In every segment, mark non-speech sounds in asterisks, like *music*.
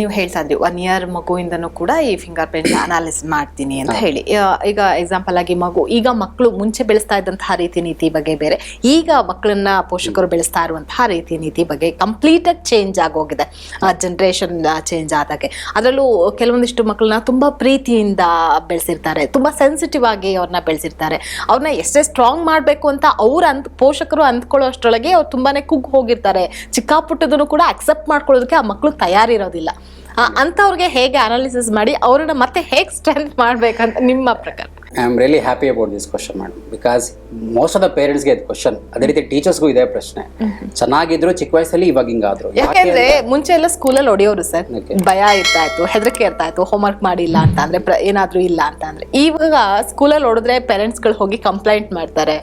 ನೀವು ಹೇಳ್ತಾ ಇದ್ರಿ ಒನ್ ಇಯರ್ ಮಗುವಿಂದನೂ ಕೂಡ ಈ ಫಿಂಗರ್ ಪ್ರಿಂಟ್ ಅನಾಲಿಸ್ ಮಾಡ್ತೀನಿ ಅಂತ ಹೇಳಿ. ಈಗ ಎಕ್ಸಾಂಪಲ್ ಆಗಿ ಮಗು ಈಗ ಮಕ್ಕಳು ಮುಂಚೆ ಬೆಳೆಸ್ತಾ ಇದ್ದಂತಹ ರೀತಿ ನೀತಿ ಬಗ್ಗೆ ಬೇರೆ ಈಗ ಮಕ್ಕಳನ್ನ ಪೋಷಕರು ಬೆಳೆಸ್ತಾ ಇರುವಂತಹ ರೀತಿ ನೀತಿ ಬಗ್ಗೆ ಕಂಪ್ಲೀಟ್ ಆಗಿ ಚೇಂಜ್ ಆಗೋಗಿದೆ ಜನರೇಷನ್ ಚೇಂಜ್ ಆದಾಗೆ. ಅದರಲ್ಲೂ ಕೆಲವೊಂದಿಷ್ಟು ಮಕ್ಕಳನ್ನ ತುಂಬಾ ಪ್ರೀತಿಯಿಂದ ಬೆಳೆಸಿರ್ತಾರೆ ತುಂಬಾ ಸೆನ್ಸಿಟಿವ್ ಆಗಿ ಅವ್ರನ್ನ ಬೆಳೆಸಿರ್ತಾರೆ. ಅವ್ರನ್ನ ಎಷ್ಟೇ ಸ್ಟ್ರಾಂಗ್ ಮಾಡಬೇಕು ಅಂತ ಅವ್ರು ಅಂದ್ ಪೋಷಕರು ಅಂದ್ಕೊಳ್ಳೋ ಅಷ್ಟರೊಳಗೆ ಅವ್ರು ತುಂಬಾನೇ ಕುಗ್ಗಿ ಹೋಗಿರ್ತಾರೆ. ಚಿಕ್ಕ ಪುಟ್ಟದನ್ನು ಕೂಡ ಅಕ್ಸೆಪ್ಟ್ ಮಾಡ್ಕೊಳ್ಳೋದಕ್ಕೆ ಆ ಮಕ್ಕಳು ತಯಾರಿರೋದಿಲ್ಲ. ಅಂಥವ್ರಿಗೆ ಹೇಗೆ ಅನಾಲಿಸಿಸ್ ಮಾಡಿ ಅವ್ರನ್ನ ಮತ್ತೆ ಹೇಗೆ ಸ್ಟ್ರೆಂತ್ ಮಾಡ್ಬೇಕಂತ ನಿಮ್ಮ ಪ್ರಕಾರ? I am really happy about this question madam because most of the ಪೇರೆಂಟ್ಸ್ಗೆ ಇದು ಕ್ವಶನ್ ಅದೇ ರೀತಿ ಟೀಚರ್ಸ್ಗೂ ಇದೆ ಪ್ರಶ್ನೆ. ಚೆನ್ನಾಗಿದ್ರು ಚಿಕ್ಕ ವಯಸ್ಸಲ್ಲಿ ಇವಾಗ ಹಿಂಗಾದ್ರು. ಯಾಕೆ ಯಾಕೆಂದ್ರೆ ಮುಂಚೆ ಎಲ್ಲ ಸ್ಕೂಲಲ್ಲಿ ಹೊಡೆಯೋರು ಸರ್. ಭಯ ಇರ್ತಾ ಇತ್ತು ಹೆದರಿಕೆ ಇರ್ತಾ ಇತ್ತು ಹೋಮ್ವರ್ಕ್ ಮಾಡಿಲ್ಲ ಅಂತ ಅಂದ್ರೆ ಏನಾದ್ರೂ ಇಲ್ಲ ಅಂತ ಅಂದ್ರೆ. ಇವಾಗ ಸ್ಕೂಲಲ್ಲಿ ಹೊಡೆದ್ರೆ ಪೇರೆಂಟ್ಸ್ಗಳು ಹೋಗಿ ಕಂಪ್ಲೇಂಟ್ ಮಾಡ್ತಾರೆ.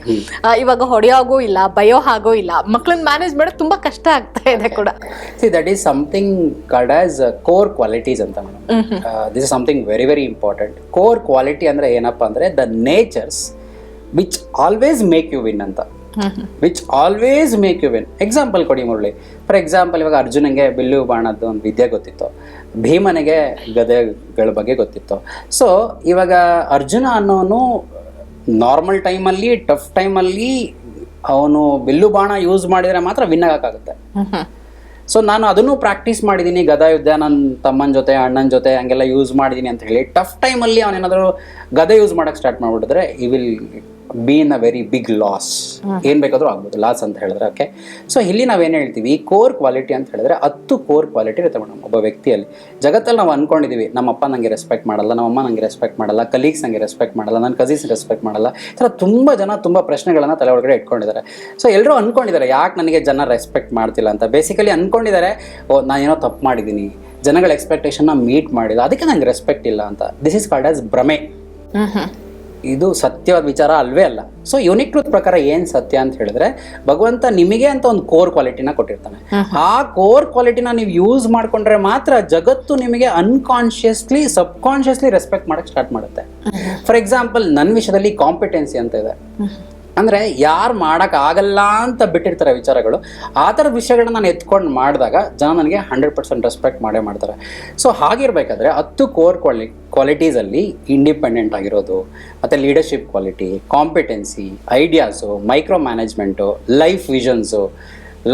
ಇವಾಗ ಹೊಡೆಯೋಗೂ ಇಲ್ಲ ಭಯೋ ಹಾಗೂ ಇಲ್ಲ. ಮಕ್ಕಳನ್ನ ಮ್ಯಾನೇಜ್ ಮಾಡೋದು ತುಂಬಾ ಕಷ್ಟ ಆಗ್ತಾ ಇದೆ ಕೂಡ. See that is something called as core qualities ಅಂತ madam this is something very very important core quality ಅಂದ್ರೆ ಏನಪ್ಪಾ ಅಂದ್ರೆ the natures which always make you win ಅಂತ. Which always make you win example ಕೊಡಿ ಮುರಳಿ. ಫಾರ್ ಎಕ್ಸಾಂಪಲ್ ಇವಾಗ ಅರ್ಜುನಂಗೆ bill ಬಾಣದ್ದು ಒಂದು ವಿದ್ಯೆ ಗೊತ್ತಿತ್ತು. ಭೀಮನಿಗೆ ಗದೆಗಳ ಬಗ್ಗೆ ಗೊತ್ತಿತ್ತು. ಸೊ ಇವಾಗ ಅರ್ಜುನ ಅನ್ನೋನು ನಾರ್ಮಲ್ ಟೈಮಲ್ಲಿ ಟಫ್ ಟೈಮಲ್ಲಿ ಅವನು ಬಿಲ್ಲು ಬಾಣ ಯೂಸ್ ಮಾಡಿದರೆ ಮಾತ್ರ ವಿನ್ ಆಗೋಕ್ಕಾಗುತ್ತೆ. ಸೊ *laughs* ನಾನು ಅದನ್ನು ಪ್ರಾಕ್ಟೀಸ್ ಮಾಡಿದ್ದೀನಿ ಗದಾ ಯುದ್ಧ ನನ್ನ ತಮ್ಮನ ಜೊತೆ ಅಣ್ಣನ ಜೊತೆ ಹಂಗೆಲ್ಲ ಯೂಸ್ ಮಾಡಿದ್ದೀನಿ ಅಂತ ಹೇಳಿ. ಟಫ್ ಟೈಮಲ್ಲಿ ಅವನೇನಾದರೂ ಗದೆ ಯೂಸ್ ಮಾಡೋಕ್ಕೆ ಸ್ಟಾರ್ಟ್ ಮಾಡಿಬಿಟ್ಟಿದ್ರೆ ಈ will be in a very big loss ಏನು ಬೇಕಾದರೂ ಆಗ್ಬೋದು ಲಾಸ್ ಅಂತ ಹೇಳಿದ್ರೆ ಓಕೆ ಸೊ ಇಲ್ಲಿ ನಾವೇನು ಹೇಳ್ತೀವಿ? ಕೋರ್ ಕ್ವಾಲಿಟಿ ಅಂತ ಹೇಳಿದ್ರೆ ಹತ್ತು ಕೋರ್ ಕ್ವಾಲಿಟಿ ಇರುತ್ತೆ ಮೇಡಮ್ ಒಬ್ಬ ವ್ಯಕ್ತಿಯಲ್ಲಿ. ಜಗತ್ತಲ್ಲಿ ನಾವು ಅನ್ಕೊಂಡಿದೀವಿ ನಮ್ಮಪ್ಪ ನಂಗೆ ರೆಸ್ಪೆಕ್ಟ್ ಮಾಡಲ್ಲ ನಮ್ಮಮ್ಮ ನಂಗೆ ರೆಸ್ಪೆಕ್ಟ್ ಮಾಡಲ್ಲ ಕಲೀಗ್ಸ್ ನನಗೆ ರೆಸ್ಪೆಕ್ಟ್ ಮಾಡಲ್ಲ ನನ್ನ ಕಸಿನ್ಸ್ ರೆಸ್ಪೆಕ್ಟ್ ಮಾಡಲ್ಲ ಈ ಥರ ತುಂಬ ಜನ ತುಂಬ ಪ್ರಶ್ನೆಗಳನ್ನು ತಲೆ ಒಳಗಡೆ ಇಟ್ಕೊಂಡಿದ್ದಾರೆ. ಸೊ ಎಲ್ಲರೂ ಅಂದ್ಕೊಂಡಿದ್ದಾರೆ ಯಾಕೆ ನನಗೆ ಜನ ರೆಸ್ಪೆಕ್ಟ್ ಮಾಡ್ತಿಲ್ಲ ಅಂತ? ಬೇಸಿಕಲಿ ಅನ್ಕೊಂಡಿದ್ದಾರೆ ಓ ನಾನೇನೋ ತಪ್ಪು ಮಾಡಿದ್ದೀನಿ ಜನಗಳ ಎಕ್ಸ್ಪೆಕ್ಟೇಷನ್ನ ಮೀಟ್ ಮಾಡಿಲ್ಲ ಅದಕ್ಕೆ ನಂಗೆ ರೆಸ್ಪೆಕ್ಟ್ ಇಲ್ಲ ಅಂತ. ದಿಸ್ ಇಸ್ ಕಾಲ್ಡ್ ಆಸ್ ಭ್ರಮೆ. ಇದು ಸತ್ಯವಾದ ವಿಚಾರ ಅಲ್ವೇ ಅಲ್ಲ. ಸೊ ಯುನಿಕ್ ಟ್ರೂತ್ ಪ್ರಕಾರ ಏನ್ ಸತ್ಯ ಅಂತ ಹೇಳಿದ್ರೆ ಭಗವಂತ ನಿಮಗೆ ಅಂತ ಒಂದು ಕೋರ್ ಕ್ವಾಲಿಟಿನ ಕೊಟ್ಟಿರ್ತಾನೆ. ಆ ಕೋರ್ ಕ್ವಾಲಿಟಿನ ನೀವು ಯೂಸ್ ಮಾಡ್ಕೊಂಡ್ರೆ ಮಾತ್ರ ಜಗತ್ತು ನಿಮಗೆ ಅನ್ಕಾನ್ಶಿಯಸ್ಲಿ ಸಬ್ ಕಾನ್ಶಿಯಸ್ಲಿ ರೆಸ್ಪೆಕ್ಟ್ ಮಾಡಕ್ ಸ್ಟಾರ್ಟ್ ಮಾಡುತ್ತೆ. ಫಾರ್ ಎಕ್ಸಾಂಪಲ್ ನನ್ನ ವಿಷಯದಲ್ಲಿ ಕಾಂಪಿಟೆನ್ಸಿ ಅಂತ ಇದೆ. ಅಂದ್ರೆ ಯಾರು ಮಾಡೋಕ್ಕಾಗಲ್ಲ ಅಂತ ಬಿಟ್ಟಿರ್ತಾರೆ ವಿಚಾರಗಳು, ಆ ಥರ ವಿಷಯಗಳನ್ನ ನಾನು ಎತ್ಕೊಂಡು ಮಾಡಿದಾಗ ಜನ ನನಗೆ ಹಂಡ್ರೆಡ್ ಪರ್ಸೆಂಟ್ ರೆಸ್ಪೆಕ್ಟ್ ಮಾಡೇ ಮಾಡ್ತಾರೆ. ಸೊ ಹಾಗಿರಬೇಕಾದ್ರೆ ಹತ್ತು ಕೋರ್ ಕ್ವಾಲಿ ಕ್ವಾಲಿಟೀಸಲ್ಲಿ ಇಂಡಿಪೆಂಡೆಂಟ್ ಆಗಿರೋದು, ಮತ್ತು leadership quality competency ideas micro management life visions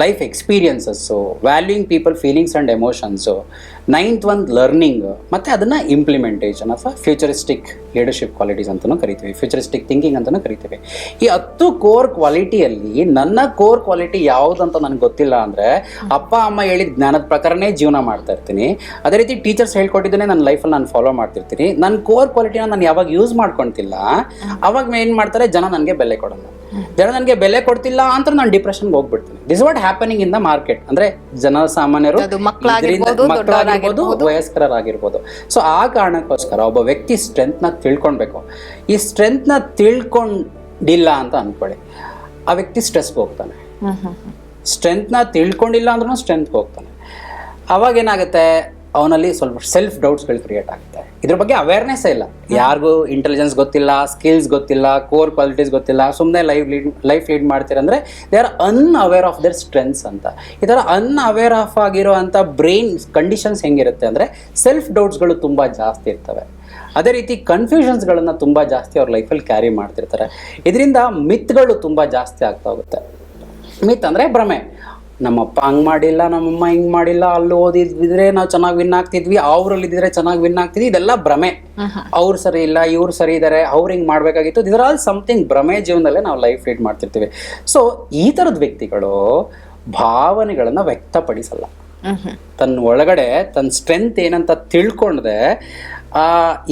life experiences valuing people feelings and emotions ninth ಒಂದು ಲರ್ನಿಂಗ್ ಮತ್ತು ಅದನ್ನು implementation of futuristic leadership qualities ಅಂತಲೂ ಕರಿತೀವಿ. ಫ್ಯೂಚರಿಸ್ಟಿಕ್ ಥಿಂಕಿಂಗ್ ಅಂತಲೂ ಕರಿತೀವಿ. ಈ ಹತ್ತು ಕೋರ್ ಕ್ವಾಲಿಟಿಯಲ್ಲಿ ನನ್ನ ಕೋರ್ ಕ್ವಾಲಿಟಿ ಯಾವುದಂತ ನನಗೆ ಗೊತ್ತಿಲ್ಲ ಅಂದರೆ ಅಪ್ಪ ಅಮ್ಮ ಹೇಳಿದ ಜ್ಞಾನದ ಪ್ರಕಾರನೇ ಜೀವನ ಮಾಡ್ತಾ ಇರ್ತೀನಿ. ಅದೇ ರೀತಿ ಟೀಚರ್ಸ್ ಹೇಳ್ಕೊಟ್ಟಿದ್ದನ್ನೇ ನನ್ನ ಲೈಫಲ್ಲಿ ನಾನು ಫಾಲೋ ಮಾಡ್ತಿರ್ತೀನಿ. ನನ್ನ ಕೋರ್ ಕ್ವಾಲಿಟಿನ ನಾನು ಯಾವಾಗ ಯೂಸ್ ಮಾಡ್ಕೊತಿಲ್ಲ ಅವಾಗ ಏನು ಮಾಡ್ತಾರೆ? ಜನ ನನಗೆ ಬೆಲೆ ಕೊಡಲ್ಲ. ಜನ ನನಗೆ ಬೆಲೆ ಕೊಡ್ತಿಲ್ಲ ಅಂತ ನಾನು ಡಿಪ್ರೆಷನ್ ಹೋಗ್ಬಿಡ್ತೀನಿ. This what happening in the market ಅಂದ್ರೆ ಜನ ಸಾಮಾನ್ಯರು ಮಕ್ಕಳಾಗಿರ್ಬೋದು ವಯಸ್ಕರಾಗಿರ್ಬೋದು ಸೊ ಆ ಕಾರಣಕ್ಕೋಸ್ಕರ ಒಬ್ಬ ವ್ಯಕ್ತಿ ಸ್ಟ್ರೆಂತ್ನ ತಿಳ್ಕೊಳ್ಬೇಕು. ಈ ಸ್ಟ್ರೆಂತ್ನ ತಿಳ್ಕೊಂಡಿಲ್ಲ ಅಂತ ಅನ್ಕೊಳ್ಳಿ. ಆ ವ್ಯಕ್ತಿ ಸ್ಟ್ರೆಸ್ಗೆ ಹೋಗ್ತಾನೆ. ಸ್ಟ್ರೆಂತ್ನ ತಿಳ್ಕೊಂಡಿಲ್ಲ ಅಂದ್ರೂ ಸ್ಟ್ರೆಂತ್ ಹೋಗ್ತಾನೆ. ಅವಾಗ ಏನಾಗುತ್ತೆ? ಅವನಲ್ಲಿ ಸ್ವಲ್ಪ ಸೆಲ್ಫ್ ಡೌಟ್ಸ್ಗಳು ಕ್ರಿಯೇಟ್ ಆಗುತ್ತೆ ಇದ್ರ ಬಗ್ಗೆ ಅವೇರ್ನೆಸ್ ಇಲ್ಲ. ಯಾರಿಗೂ ಇಂಟೆಲಿಜೆನ್ಸ್ ಗೊತ್ತಿಲ್ಲ ಸ್ಕಿಲ್ಸ್ ಗೊತ್ತಿಲ್ಲ ಕೋರ್ ಕ್ವಾಲಿಟೀಸ್ ಗೊತ್ತಿಲ್ಲ ಸುಮ್ಮನೆ life lead life lead ಮಾಡ್ತೀರಂದ್ರೆ they are unaware of their strengths ಅಂತ. ಈ ಥರ ಅನ್ಅವೇರ್ ಆಫ್ ಆಗಿರೋ ಅಂಥ ಬ್ರೈನ್ ಕಂಡೀಷನ್ಸ್ ಹೆಂಗಿರುತ್ತೆ ಅಂದರೆ ಸೆಲ್ಫ್ ಡೌಟ್ಸ್ಗಳು ತುಂಬ ಜಾಸ್ತಿ ಇರ್ತವೆ. ಅದೇ ರೀತಿ ಕನ್ಫ್ಯೂಷನ್ಸ್ಗಳನ್ನು ತುಂಬ ಜಾಸ್ತಿ ಅವ್ರ ಲೈಫಲ್ಲಿ ಕ್ಯಾರಿ ಮಾಡ್ತಿರ್ತಾರೆ. ಇದರಿಂದ ಮಿತ್ಗಳು ತುಂಬ ಜಾಸ್ತಿ ಆಗ್ತಾ ಹೋಗುತ್ತೆ. ಮಿತ್ ಅಂದರೆ ಭ್ರಮೆ. ನಮ್ಮಪ್ಪ ಹಂಗೆ ಮಾಡಿಲ್ಲ ನಮ್ಮಮ್ಮ ಹಿಂಗೆ ಮಾಡಿಲ್ಲ ಅಲ್ಲಿ ಓದಿದ್ರೆ ನಾವು ಚೆನ್ನಾಗಿ ವಿನ್ ಆಗ್ತಿದ್ವಿ ಅವ್ರಲ್ಲಿ ಇದ್ರೆ ಚೆನ್ನಾಗಿ ವಿನ್ ಆಗ್ತಿದ್ವಿ ಇದೆಲ್ಲ ಭ್ರಮೆ. ಅವ್ರು ಸರಿ ಇಲ್ಲ ಇವ್ರು ಸರಿ ಇದ್ದಾರೆ ಅವ್ರು ಹಿಂಗೆ ಮಾಡಬೇಕಾಗಿತ್ತು ಇದರ ಆಲ್ ಸಮಥಿಂಗ್ ಭ್ರಮೆ ಜೀವನದಲ್ಲೇ ನಾವು ಲೈಫ್ ಲೀಡ್ ಮಾಡ್ತಿರ್ತೀವಿ. ಸೊ ಈ ಥರದ ವ್ಯಕ್ತಿಗಳು ಭಾವನೆಗಳನ್ನು ವ್ಯಕ್ತಪಡಿಸಲ್ಲ. ತನ್ನ ಒಳಗಡೆ ತನ್ನ ಸ್ಟ್ರೆಂತ್ ಏನಂತ ತಿಳ್ಕೊಂಡ್ರೆ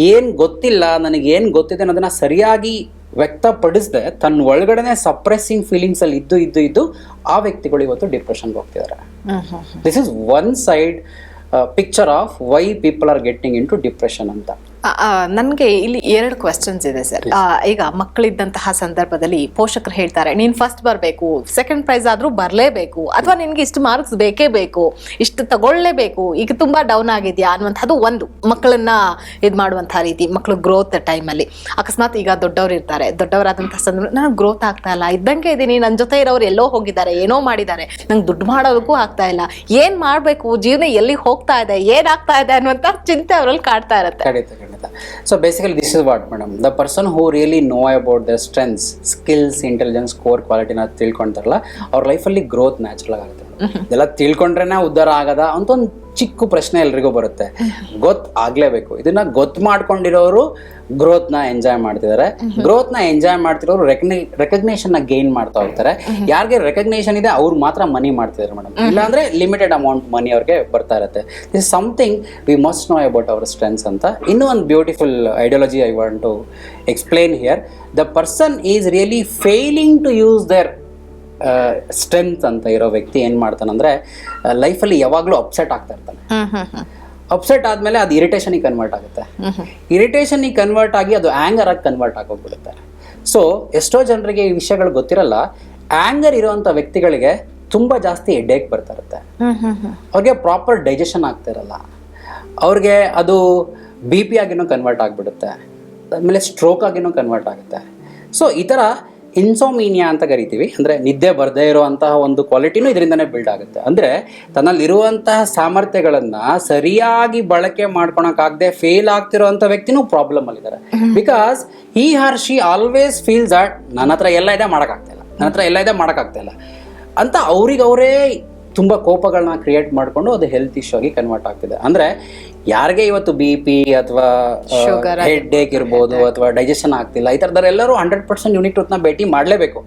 ಏನು ಗೊತ್ತಿಲ್ಲ ನನಗೆ ಏನು ಗೊತ್ತಿದೆ ಅನ್ನೋದನ್ನ ಸರಿಯಾಗಿ ವ್ಯಕ್ತಪಡಿಸದೆ ತನ್ನ ಒಳಗಡೆನೆ ಸಪ್ರೆಸಿಂಗ್ ಫೀಲಿಂಗ್ಸ್ ಅಲ್ಲಿ ಇದ್ದು ಇದ್ದು ಇದ್ದು ಆ ವ್ಯಕ್ತಿಗಳು ಇವತ್ತು ಡಿಪ್ರೆಷನ್ಗೆ ಹೋಗ್ತಿದ್ದಾರೆ this is one side picture of why people are getting into depression ಅಂತ. ನನಗೆ ಇಲ್ಲಿ ಎರಡು ಕ್ವೆಶನ್ಸ್ ಇದೆ ಸರ್ ಈಗ ಮಕ್ಕಳಿದ್ದಂತಹ ಸಂದರ್ಭದಲ್ಲಿ ಪೋಷಕರು ಹೇಳ್ತಾರೆ ನೀನು ಫಸ್ಟ್ ಬರಬೇಕು ಸೆಕೆಂಡ್ ಪ್ರೈಸ್ ಆದರೂ ಬರಲೇಬೇಕು ಅಥವಾ ನಿನಗೆ ಇಷ್ಟು ಮಾರ್ಕ್ಸ್ ಬೇಕೇ ಬೇಕು ಇಷ್ಟು ತಗೊಳ್ಳೇಬೇಕು ಈಗ ತುಂಬ ಡೌನ್ ಆಗಿದೆಯಾ? ಅನ್ನುವಂಥದ್ದು ಒಂದು ಮಕ್ಕಳನ್ನ ಇದು ಮಾಡುವಂಥ ರೀತಿ ಮಕ್ಕಳು ಗ್ರೋತ್ ಟೈಮಲ್ಲಿ ಅಕಸ್ಮಾತ್ ಈಗ ದೊಡ್ಡವರು ಇರ್ತಾರೆ ದೊಡ್ಡವರಾದಂಥ ಸಂದರ್ಭ ನಾನು ಗ್ರೋತ್ ಆಗ್ತಾ ಇಲ್ಲ ಇದ್ದಂಗೆ ಇದ್ದೀನಿ ನನ್ನ ಜೊತೆ ಇರೋರು ಎಲ್ಲೋ ಹೋಗಿದ್ದಾರೆ ಏನೋ ಮಾಡಿದ್ದಾರೆ ನಂಗೆ ದುಡ್ಡು ಮಾಡೋದಕ್ಕೂ ಆಗ್ತಾ ಇಲ್ಲ ಏನು ಮಾಡಬೇಕು ಜೀವನ ಎಲ್ಲಿ ಹೋಗ್ತಾ ಇದೆ ಏನಾಗ್ತಾ ಇದೆ ಅನ್ನುವಂಥ ಚಿಂತೆ ಅವರಲ್ಲಿ ಕಾಡ್ತಾ ಇರತ್ತೆ. ಖಂಡಿತ so basically this is what madam the person who really know about the strengths skills intelligence core ಕ್ವಾಲಿಟಿನ ತಿಳ್ಕೊಳ್ತಾರಲ್ಲ ಅವ್ರ ಲೈಫಲ್ಲಿ ಗ್ರೋತ್ ನ್ಯಾಚುರಲ್ ಆಗುತ್ತೆ. *laughs* ಇದೆಲ್ಲ ತಿಳ್ಕೊಂಡ್ರೇನೆ ಉದ್ಧಾರ ಆಗದ ಅಂತ ಒಂದು ಚಿಕ್ಕ ಪ್ರಶ್ನೆ ಎಲ್ರಿಗೂ ಬರುತ್ತೆ. ಗೊತ್ ಆಗ್ಲೇಬೇಕು. ಇದನ್ನ ಗೊತ್ತು ಮಾಡ್ಕೊಂಡಿರೋರು ಗ್ರೋತ್ನ ಎಂಜಾಯ್ ಮಾಡ್ತಿದ್ದಾರೆ ನ ಎಂಜಾಯ್ ಮಾಡ್ತಿರೋರು ರೆಕಗ್ನೇಷನ್ನ ಗೇನ್ ಮಾಡ್ತಾ ಹೋಗ್ತಾರೆ. ಯಾರಿಗೆ ರೆಕಗ್ನೇಷನ್ ಇದೆ ಅವ್ರು ಮಾತ್ರ ಮನಿ ಮಾಡ್ತಿದ್ದಾರೆ ಮೇಡಮ್. ಇಲ್ಲಾಂದ್ರೆ ಲಿಮಿಟೆಡ್ ಅಮೌಂಟ್ ಮನಿ ಅವ್ರಿಗೆ ಬರ್ತಾ ಇರುತ್ತೆ. This something we must know about our strengths ಅಂತ ಇನ್ನೂ ಒಂದು beautiful ideology I want to explain here the person is really failing to use their strength ಅಂತ ಇರೋ ವ್ಯಕ್ತಿ ಏನು ಮಾಡ್ತಾನಂದ್ರೆ ಲೈಫಲ್ಲಿ ಯಾವಾಗಲೂ ಅಪ್ಸೆಟ್ ಆಗ್ತಾ ಇರ್ತಾನೆ. ಅಪ್ಸೆಟ್ ಆದಮೇಲೆ ಅದು ಇರಿಟೇಷನಿಗೆ ಕನ್ವರ್ಟ್ ಆಗುತ್ತೆ. ಇರಿಟೇಷನಿಗೆ ಕನ್ವರ್ಟ್ ಆಗಿ ಅದು ಆ್ಯಂಗರ್ ಆಗಿ ಕನ್ವರ್ಟ್ ಆಗೋಗ್ಬಿಡುತ್ತೆ. ಸೊ ಎಷ್ಟೋ ಜನರಿಗೆ ಈ ವಿಷಯಗಳು ಗೊತ್ತಿರಲ್ಲ ಆ್ಯಂಗರ್ ಇರುವಂಥ ವ್ಯಕ್ತಿಗಳಿಗೆ ತುಂಬ ಜಾಸ್ತಿ ಎಡ್ಡೇಕ್ ಬರ್ತಾ ಇರುತ್ತೆ. ಅವ್ರಿಗೆ ಪ್ರಾಪರ್ ಡೈಜೆಷನ್ ಆಗ್ತಿರಲ್ಲ ಅವ್ರಿಗೆ ಅದು ಬಿ ಪಿ ಆಗಿನೂ ಕನ್ವರ್ಟ್ ಆಗಿಬಿಡುತ್ತೆ. ಆಮೇಲೆ ಸ್ಟ್ರೋಕ್ ಆಗಿನೂ ಕನ್ವರ್ಟ್ ಆಗುತ್ತೆ. ಸೊ ಈ ಥರ ಇನ್ಸೋಮೀನಿಯಾ ಅಂತ ಕರಿತೀವಿ. ಅಂದರೆ ನಿದ್ದೆ ಬರದೇ ಇರುವಂತಹ ಒಂದು ಕ್ವಾಲಿಟಿನೂ ಇದರಿಂದನೇ ಬಿಲ್ಡ್ ಆಗುತ್ತೆ. ಅಂದರೆ ತನ್ನಲ್ಲಿರುವಂತಹ ಸಾಮರ್ಥ್ಯಗಳನ್ನು ಸರಿಯಾಗಿ ಬಳಕೆ ಮಾಡ್ಕೊಳಕ್ಕಾಗದೆ ಫೇಲ್ ಆಗ್ತಿರುವಂಥ ವ್ಯಕ್ತಿನೂ ಪ್ರಾಬ್ಲಮ್ ಅಲ್ಲಿದ್ದಾರೆ. ಬಿಕಾಸ್ ಈ her she always feel that ನನ್ನ ಹತ್ರ ಎಲ್ಲ ಇದೆ ಮಾಡೋಕ್ಕಾಗ್ತಾಯಿಲ್ಲ ನನ್ನ ಹತ್ರ ಎಲ್ಲ ಇದೆ ಮಾಡೋಕ್ಕಾಗ್ತಾಯಿಲ್ಲ ಅಂತ ಅವ್ರಿಗೆ ಅವರೇ ತುಂಬ ಕೋಪಗಳನ್ನ ಕ್ರಿಯೇಟ್ ಮಾಡಿಕೊಂಡು ಅದು ಹೆಲ್ತ್ ಇಶ್ಯೂ ಆಗಿ ಕನ್ವರ್ಟ್ ಆಗ್ತಿದೆ. ಅಂದ್ರೆ ಯಾರಿಗೆ ಇವತ್ತು ಬಿ ಪಿ ಅಥವಾ ಹೆಡ್ ಏಕ್ ಇರ್ಬೋದು ಅಥವಾ ಡೈಜೆಷನ್ ಆಗ್ತಿಲ್ಲ ಈ ಥರದವರೆಲ್ಲರೂ ಹಂಡ್ರೆಡ್ ಪರ್ಸೆಂಟ್ ಯೂನಿಟ್ನ ಭೇಟಿ ಮಾಡಲೇಬೇಕು.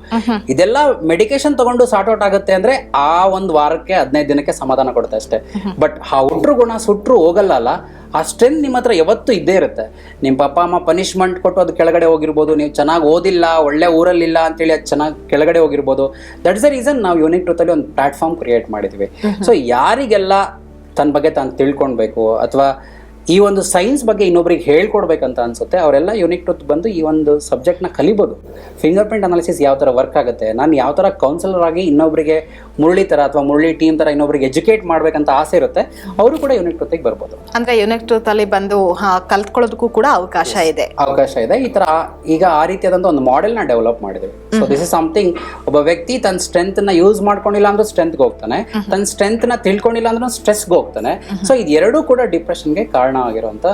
ಇದೆಲ್ಲ ಮೆಡಿಕೇಶನ್ ತಗೊಂಡು ಸಾರ್ಟ್ ಔಟ್ ಆಗುತ್ತೆ ಅಂದ್ರೆ ಆ ಒಂದು ವಾರಕ್ಕೆ ಹದಿನೈದು ದಿನಕ್ಕೆ ಸಮಾಧಾನ ಕೊಡುತ್ತೆ ಅಷ್ಟೇ. ಬಟ್ ಆ ಹುಟ್ರು ಗುಣ ಸುಟ್ರು ಹೋಗಲ್ಲ ಅಲ್ಲ ಆ ಸ್ಟ್ರೆಂತ್ ನಿಮ್ಮ ಹತ್ರ ಯಾವತ್ತೂ ಇದ್ದೇ ಇರುತ್ತೆ. ನಿಮ್ಮ ಪಪ್ಪ ಅಮ್ಮ ಪನಿಷ್ಮೆಂಟ್ ಕೊಟ್ಟು ಅದು ಕೆಳಗಡೆ ಹೋಗಿರ್ಬೋದು ನೀವು ಚೆನ್ನಾಗಿ ಓದಿಲ್ಲ ಒಳ್ಳೆ ಊರಲ್ಲಿಲ್ಲ ಅಂತೇಳಿ ಅದು ಚೆನ್ನಾಗಿ ಕೆಳಗಡೆ ಹೋಗಿರ್ಬೋದು. ದಟ್ಸ್ ದ ರೀಸನ್ ನಾವು ಯೂನಿಟ್ ಟ್ರೂತಲ್ಲಿ ಒಂದು ಪ್ಲಾಟ್ಫಾರ್ಮ್ ಕ್ರಿಯೇಟ್ ಮಾಡಿದ್ವಿ. ಸೊ ಯಾರಿಗೆಲ್ಲ ತನ್ನ ಬಗ್ಗೆ ತಾನು ತಿಳ್ಕೊಳ್ಬೇಕು ಅಥವಾ ಈ ಒಂದು ಸೈನ್ಸ್ ಬಗ್ಗೆ ಇನ್ನೊಬ್ರಿಗೆ ಹೇಳ್ಕೊಡ್ಬೇಕಂತ ಅನ್ಸುತ್ತೆ ಅವರೆಲ್ಲ ಯೂನಿಕ್ ಟೂತ್ ಬಂದು ಈ ಒಂದು ಸಬ್ಜೆಕ್ಟ್ನ ಕಲಿಬೋದು. ಫಿಂಗರ್ ಪ್ರಿಂಟ್ ಅನಾಲಿಸಿಸ್ ಯಾವ ಥರ ವರ್ಕ್ ಆಗುತ್ತೆ ನಾನು ಯಾವ ಥರ ಕೌನ್ಸಿಲರ್ ಆಗಿ ಇನ್ನೊಬ್ಬರಿಗೆ ಮುರಳಿ ಥರ ಅಥವಾ ಮುರಳಿ ಟೀಮ್ ಥರ ಇನ್ನೊಬ್ರಿಗೆ ಎಜುಕೇಟ್ ಮಾಡಬೇಕಂತ ಆಸೆ ಇರುತ್ತೆ ಅವರು ಕೂಡ ಯೂನಿಕ್ ಟ್ರೂತಿಗೆ ಬರ್ಬೋದು. ಅಂದ್ರೆ ಯೂನಿಕ್ ಟೂತಲ್ಲಿ ಬಂದು ಹಾ, ಕಲ್ತ್ಕೊಳ್ಳೋದಕ್ಕೂ ಕೂಡ ಅವಕಾಶ ಇದೆ. ಅವಕಾಶ ಇದೆ. ಈ ತರ ಈಗ ಆ ರೀತಿಯಾದಂಥ ಒಂದು ಮಾಡೆಲ್ನ ಡೆವಲಪ್ ಮಾಡಿದ್ವಿ ಸೊ ದಿಸ್ ಇಸ್ ಸಮಥಿಂಗ್ ಒಬ್ಬ ವ್ಯಕ್ತಿ ತನ್ನ ಸ್ಟ್ರೆಂತ್ನ ನ ಯೂಸ್ ಮಾಡ್ಕೊಂಡಿಲ್ಲ ಅಂದ್ರೆ ಸ್ಟ್ರೆಂತ್ಗೆ ಹೋಗ್ತಾನೆ ತನ್ನ ಸ್ಟ್ರೆಂತ್ನ ನ ತಿಳ್ಕೊಂಡಿಲ್ಲ ಅಂದ್ರೆ ಸ್ಟ್ರೆಸ್ಗೆ ಹೋಗ್ತಾನೆ. ಸೊ ಇದೆರಡೂ ಎರಡೂ ಕೂಡ ಡಿಪ್ರೆಷನ್ಗೆ ಕಾರಣ ಆಗಿರುವಂತ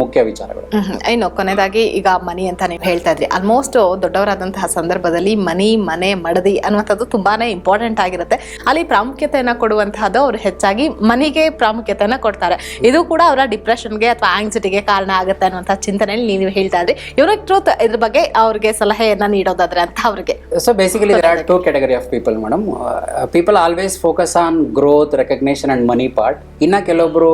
ಮುಖ್ಯ ವಿಚಾರಗಳು. ಇನ್ನು ಕೊನೆಯದಾಗಿ ಈಗ ಮನಿ ಅಂತ ನೀವು ಹೇಳ್ತಾ ಇದ್ರಿ. ಆಲ್ಮೋಸ್ಟ್ ದೊಡ್ಡವರಾದಂತಹ ಸಂದರ್ಭದಲ್ಲಿ ಮನಿ ಮನೆ ಮಡದಿ ಅನ್ನುವಂಥದ್ದು ತುಂಬಾನೇ ಇಂಪಾರ್ಟೆಂಟ್ ಆಗಿರುತ್ತೆ. ಅಲ್ಲಿ ಪ್ರಾಮುಖ್ಯತೆಯನ್ನ ಕೊಡುವಂತಹದ್ದು ಅವರು ಹೆಚ್ಚಾಗಿ ಮನಿಗೆ ಪ್ರಾಮುಖ್ಯತೆಯನ್ನ ಕೊಡ್ತಾರೆ. ಇದು ಕೂಡ ಅವರ ಡಿಪ್ರೆಷನ್ಗೆ ಅಥವಾ ಆಂಗ್ಸೈಟಿಗೆ ಕಾರಣ ಆಗುತ್ತೆ ಅನ್ನುವಂಥ ಚಿಂತನೆಯಲ್ಲಿ ನೀವು ಹೇಳ್ತಾ ಇದ್ರಿ. ಯುನಿಕ್ ಟ್ರೂತ್ ಇದ್ರ ಬಗ್ಗೆ ಅವ್ರಿಗೆ ಸಲಹೆಯನ್ನ ನೀಡೋದಾದ್ರೆ ಅಂತ ಅವ್ರಿಗೆ. So basically there are two category of people madam people always focus on growth recognition and money part ಇನ್ನ ಕೆಲವೊಬ್ಬರು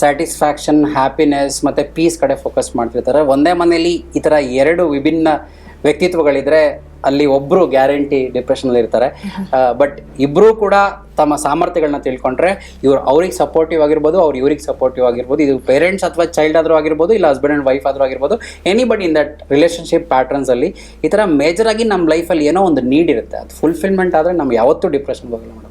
ಸ್ಯಾಟಿಸ್ಫ್ಯಾಕ್ಷನ್ ಹ್ಯಾಪಿನೆಸ್ ಮತ್ತು ಪೀಸ್ ಕಡೆ ಫೋಕಸ್ ಮಾಡ್ತಿರ್ತಾರೆ. ಒಂದೇ ಮನೆಯಲ್ಲಿ ಈ ಥರ ಎರಡು ವಿಭಿನ್ನ ವ್ಯಕ್ತಿತ್ವಗಳಿದ್ರೆ ಅಲ್ಲಿ ಒಬ್ಬರು ಗ್ಯಾರಂಟಿ ಡಿಪ್ರೆಷನಲ್ಲಿ ಇರ್ತಾರೆ. ಬಟ್ ಇಬ್ಬರೂ ಕೂಡ ತಮ್ಮ ಸಾಮರ್ಥ್ಯಗಳನ್ನ ತಿಳ್ಕೊಂಡ್ರೆ ಇವ್ರು ಅವ್ರಿಗೆ ಸಪೋರ್ಟಿವ್ ಆಗಿರ್ಬೋದು ಅವ್ರು ಇವ್ರಿಗೆ ಸಪೋರ್ಟಿವ್ ಆಗಿರ್ಬೋದು. ಇದು ಪೇರೆಂಟ್ಸ್ ಅಥವಾ ಚೈಲ್ಡ್ ಆದರೂ ಆಗಿರ್ಬೋದು ಇಲ್ಲ ಹಸ್ಬೆಂಡ್ ಆ್ಯಂಡ್ ವೈಫ್ ಆದರೂ ಆಗಿರ್ಬೋದು anybody in that relationship patterns ಅಲ್ಲಿ ಈ ಥರ ಮೇಜರ್ ಆಗಿ ನಮ್ಮ ಲೈಫಲ್ಲಿ ಏನೋ ಒಂದು ನೀಡ್ ಇರುತ್ತೆ. ಅದು ಫುಲ್ಫಿಲ್ಮೆಂಟ್ ಆದರೆ ನಮ್ಗೆ ಯಾವತ್ತೂ ಡಿಪ್ರೆಷನ್ ಹೋಗಿಲ್ಲ ಮೇಡಮ್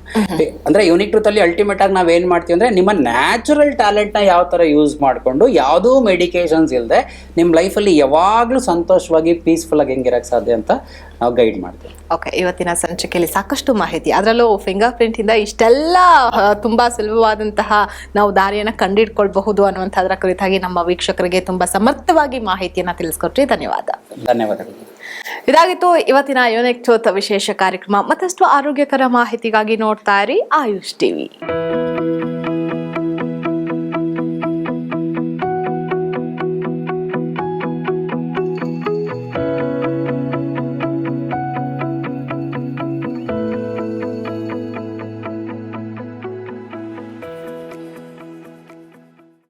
ಅಂದರೆ ಯೂನಿಕ್ ಟ್ರೂತಲ್ಲಿ ಅಲ್ಟಿಮೇಟ್ ಆಗಿ ನಾವೇನು ಏನು ಮಾಡ್ತೀವಿ ಅಂದರೆ ನಿಮ್ಮ ನ್ಯಾಚುರಲ್ ಟ್ಯಾಲೆಂಟ್ನ ಯಾವ ಥರ ಯೂಸ್ ಮಾಡಿಕೊಂಡು ಯಾವುದೂ ಮೆಡಿಕೇಶನ್ಸ್ ಇಲ್ಲದೆ ನಿಮ್ಮ ಲೈಫಲ್ಲಿ ಯಾವಾಗಲೂ ಸಂತೋಷವಾಗಿ ಪೀಸ್ಫುಲ್ ಆಗಿ ಹೆಂಗಿರಕ್ಕೆ ಸಾಧ್ಯ ಅಂತ ನಾವು ಗೈಡ್ ಮಾಡ್ತೀವಿ. ಓಕೆ ಇವತ್ತಿನ ಸಂಚಿಕೆಯಲ್ಲಿ ಸಾಕಷ್ಟು ಮಾಹಿತಿ. ಅದರಲ್ಲೂ ಫಿಂಗರ್ ಪ್ರಿಂಟಿಂದ ಇಷ್ಟೆಲ್ಲ ತುಂಬ ಸುಲಭವಾದಂತಹ ನಾವು ದಾರಿಯನ್ನ ಕಂಡಿಡ್ಕೊಳ್ಬಹುದು ಅನ್ನುವಂಥದ್ರ ಕುರಿತಾಗಿ ನಮ್ಮ ವೀಕ್ಷಕರಿಗೆ ತುಂಬಾ ಸಮರ್ಥವಾಗಿ ಮಾಹಿತಿಯನ್ನ ತಿಳಿಸ್ಕೊಟ್ರಿ. ಧನ್ಯವಾದ. ಧನ್ಯವಾದಗಳು. ಇದಾಗಿತ್ತು ಇವತ್ತಿನ ಯುನಿಕ್ ಚೋತ ವಿಶೇಷ ಕಾರ್ಯಕ್ರಮ. ಮತ್ತಷ್ಟು ಆರೋಗ್ಯಕರ ಮಾಹಿತಿಗಾಗಿ ನೋಡ್ತಾ ಇರಿ ಆಯುಷ್ ಟಿವಿ.